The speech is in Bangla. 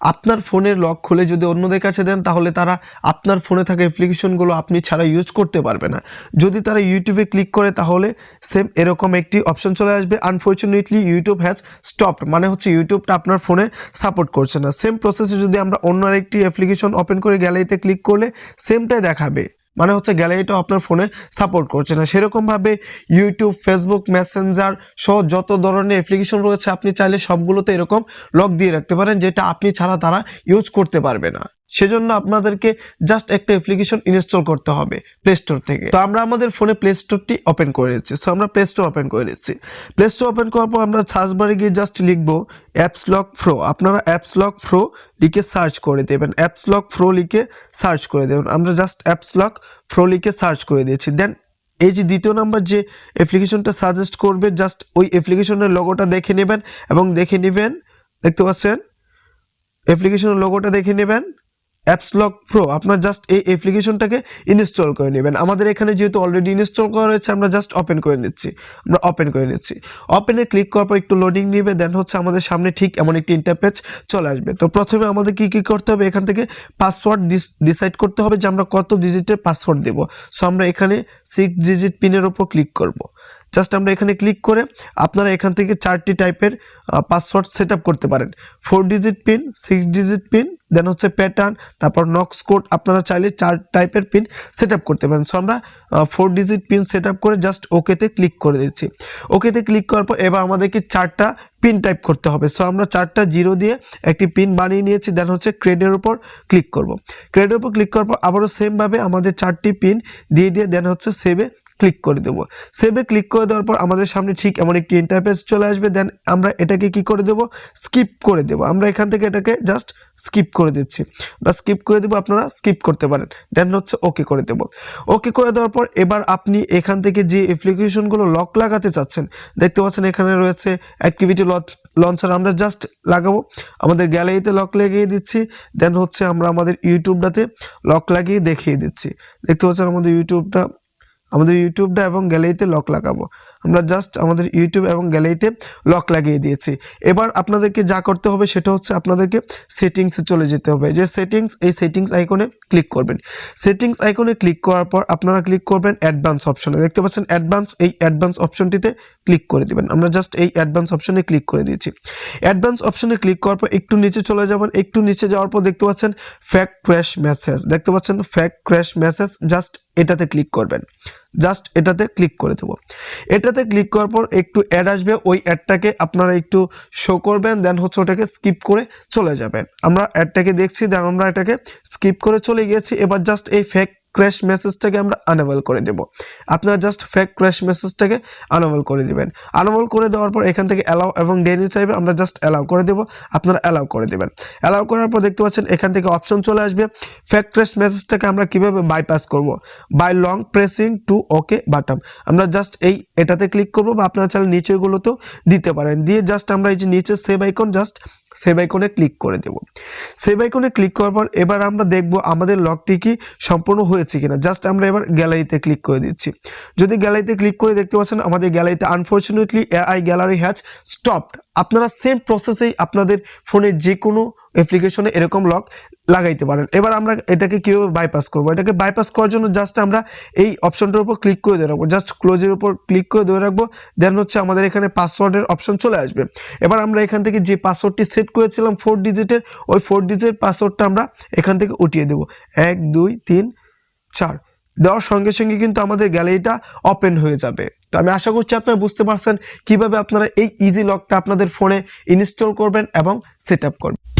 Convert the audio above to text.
আপনার ফোনের লক খুলে যদি অন্যদের কাছে দেন, তাহলে তারা আপনার ফোনে থাকা অ্যাপ্লিকেশনগুলো আপনি ছাড়া ইউজ করতে পারবে না। যদি তারা ইউটিউবে ক্লিক করে, তাহলে সেম এরকম একটি অপশন চলে আসবে। আনফর্চুনেটলি ইউটিউব হ্যাজ স্টপড মানে হচ্ছে ইউটিউবটা আপনার ফোনে সাপোর্ট করছে না। সেম প্রসেসে যদি আমরা অন্য আরেকটি অ্যাপ্লিকেশন ওপেন করে গ্যালারিতে ক্লিক করলে সেমটাই দেখাবে। মানে হচ্ছে গ্যালারিটাও আপনার ফোনে সাপোর্ট করছে না। সেরকমভাবে ইউটিউব ফেসবুক মেসেঞ্জার সহ যত ধরনের অ্যাপ্লিকেশন রয়েছে, আপনি চাইলে সবগুলোতে এরকম লক দিয়ে রাখতে পারেন, যেটা আপনি ছাড়া তারা ইউজ করতে পারবে না। সেজন্য আপনাদেরকে জাস্ট একটা অ্যাপ্লিকেশন ইনস্টল করতে হবে প্লে স্টোর থেকে। তো আমরা আমাদের ফোনে প্লে স্টোরটি ওপেন করে নিচ্ছি। সো আমরা প্লে স্টোর ওপেন করে নিচ্ছি। প্লে স্টোর ওপেন করার পর আমরা সার্চ বারে গিয়ে জাস্ট লিখব অ্যাপস লক প্রো আপনারা অ্যাপস লক প্রো লিখে সার্চ করে দেবেন। অ্যাপস লক প্রো লিখে সার্চ করে দেবেন। আমরা জাস্ট অ্যাপস লক প্রো লিখে সার্চ করে দিয়েছি। দেন এই যে দ্বিতীয় নাম্বার যে অ্যাপ্লিকেশনটা সাজেস্ট করবে জাস্ট ওই অ্যাপ্লিকেশনের লোগোটা দেখে নেবেন এবং দেখে নেবেন, দেখতে পাচ্ছেন? অ্যাপ্লিকেশনের লোগোটা দেখে নেবেন। অ্যাপস লক প্রো আপনার জাস্ট এই অ্যাপ্লিকেশনটাকে ইনস্টল করে নেবেন। আমাদের এখানে যেহেতু অলরেডি ইনস্টল করা রয়েছে, আমরা জাস্ট ওপেন করে নিচ্ছি। আমরা ওপেন করে নিচ্ছি। ওপেনে ক্লিক করার পর একটু লোডিং নেবে দেন হচ্ছে আমাদের সামনে ঠিক এমন একটি ইন্টারপেজ চলে আসবে। তো প্রথমে আমাদের কি কি করতে হবে? এখান থেকে পাসওয়ার্ড ডিসাইড করতে হবে যে আমরা কত ডিজিটের পাসওয়ার্ড দেবো। সো আমরা এখানে সিক্স ডিজিট পিনের ওপর ক্লিক করব। জাস্ট আমরা এখানে ক্লিক করে আপনারা এখান থেকে চারটি টাইপের পাসওয়ার্ড সেট করতে পারেন। Four digit pin six digit pin দেন হচ্ছে প্যাটার্ন তারপর নক্স কোড আপনারা চাইলে চার টাইপের পিন সেট করতে পারেন। সো আমরা ফোর ডিজিট পিন সেট করে জাস্ট ওকেতে ক্লিক করে দিচ্ছি। ওকেতে ক্লিক করার পর এবার আমাদেরকে চারটা পিন টাইপ করতে হবে। সো আমরা চারটা জিরো দিয়ে একটি পিন বানিয়ে নিয়েছি দেন হচ্ছে ক্রেডের উপর ক্লিক করব। ক্রেডের উপর ক্লিক করার পর আবারও সেমভাবে আমাদের চারটি পিন দিয়ে দিয়ে দেন হচ্ছে সেভে ক্লিক করে দেবো। সেভে ক্লিক করে দেওয়ার পর আমাদের সামনে ঠিক এমন একটি ইন্টারফেস চলে আসবে দেন আমরা এটাকে কি করে দেবো? স্কিপ করে দেবো। আমরা এখান থেকে এটাকে জাস্ট স্কিপ করে দিচ্ছি। বা স্কিপ করে দেবো, আপনারা স্কিপ করতে পারেন। দেন হচ্ছে ওকে করে দেবো। ওকে করে দেওয়ার পর এবার আপনি এখান থেকে যে অ্যাপ্লিকেশনগুলো লক লাগাতে চাচ্ছেন, দেখতে পাচ্ছেন এখানে রয়েছে অ্যাক্টিভিটি লঞ্চার আমরা জাস্ট লাগাবো। আমাদের গ্যালারিতে লক লাগিয়ে দিচ্ছি। দেন হচ্ছে আমরা আমাদের ইউটিউবটাতে লক লাগিয়ে দেখিয়ে দিচ্ছি। দেখতে পাচ্ছেন আমাদের ইউটিউবটা আমাদের ইউটিউবটা এবং গ্যালারিতে লক লাগাবো। আমরা জাস্ট আমাদের ইউটিউব এবং গ্যালারিতে লক লাগিয়ে দিয়েছি। এবার আপনাদেরকে যা করতে হবে সেটা হচ্ছে আপনাদেরকে সেটিংসে চলে যেতে হবে। যে সেটিংস এই সেটিংস আইকনে ক্লিক করবেন। সেটিংস আইকনে ক্লিক করার পর আপনারা ক্লিক করবেন অ্যাডভান্স অপশনে দেখতে পাচ্ছেন অ্যাডভান্স এই অ্যাডভান্স অপশনটিতে ক্লিক করে দিবেন। আমরা জাস্ট এই অ্যাডভান্স অপশনে ক্লিক করে দিয়েছি। অ্যাডভান্স অপশনে ক্লিক করার পর একটু নিচে চলে যাবেন। একটু নিচে যাওয়ার পর দেখতে পাচ্ছেন ফ্যাক ক্র্যাশ মেসেজ দেখতে পাচ্ছেন ফ্যাক ক্র্যাশ মেসেজ জাস্ট এটাতে ক্লিক করবেন। জাস্ট এটাতে ক্লিক করে দেবো। এটাতে ক্লিক করার পর একটু অ্যাড আসবে, ওই অ্যাডটাকে আপনারা একটু শো করবেন দেন হচ্ছে ওটাকে স্কিপ করে চলে যাবেন। আমরা অ্যাডটাকে দেখছি দেন আমরা এটাকে স্কিপ করে চলে গিয়েছি। এবার জাস্ট এই ফেক ক্র্যাশ মেসেজটাকে আমরা আনেবল করে দেব। আপনারা জাস্ট ফেক ক্র্যাশ মেসেজটাকে আনেবল করে দিবেন। আনেবল করে দেওয়ার পর এখান থেকে অ্যালাউ এবং ডেনি চাইবে, আমরা জাস্ট অ্যালাউ করে দেব। আপনারা অ্যালাউ করে দেবেন। অ্যালাউ করার পর দেখতে পাচ্ছেন এখান থেকে অপশন চলে আসবে। ফেক ক্র্যাশ মেসেজটাকে আমরা কীভাবে বাইপাস করব? By long pressing to okay button আমরা জাস্ট এই এটাতে ক্লিক করব বা আপনারা চাইলে নিচেগুলোতেও দিতে পারেন। দিয়ে জাস্ট আমরা এই যে নিচে সেভ আইকন জাস্ট সেভ আইকনে ক্লিক করে দেব। সেভ আইকনে ক্লিক করার পর এবার আমরা দেখব আমাদের লকটি কি সম্পূর্ণ হয়েছে কিনা। জাস্ট আমরা এবার গ্যালারিতে ক্লিক করে দিচ্ছি। যদি গ্যালারিতে ক্লিক করে দেখতে পাচ্ছেন, আমাদের গ্যালারিতে unfortunately AI gallery has stopped আপনারা সেম প্রসেসেই আপনাদের ফোনের যে কোনো অ্যাপ্লিকেশনে এরকম লক লাগাইতে পারেন। এবার আমরা এটাকে কীভাবে বাইপাস করব? এটাকে বাইপাস করার জন্য জাস্ট আমরা এই অপশনটার উপর ক্লিক করে দিয়ে রাখব। জাস্ট ক্লোজের উপর ক্লিক করে ধরে রাখব। দেন হচ্ছে আমাদের এখানে পাসওয়ার্ডের অপশন চলে আসবে। এবার আমরা এখান থেকে যে পাসওয়ার্ডটি সেট করেছিলাম ফোর ডিজিটের ওই ফোর ডিজিটের পাসওয়ার্ডটা আমরা এখান থেকে উঠিয়ে দেবো। এক, দুই, তিন, চার। দেওয়ার সঙ্গে সঙ্গে কিন্তু আমাদের গ্যালারিটা ওপেন হয়ে যাবে। আমি আশা করছি আপনারা বুঝতে পারছেন কীভাবে আপনারা এই ইজি লকটা আপনাদের ফোনে ইনস্টল করবেন এবং সেট করবেন।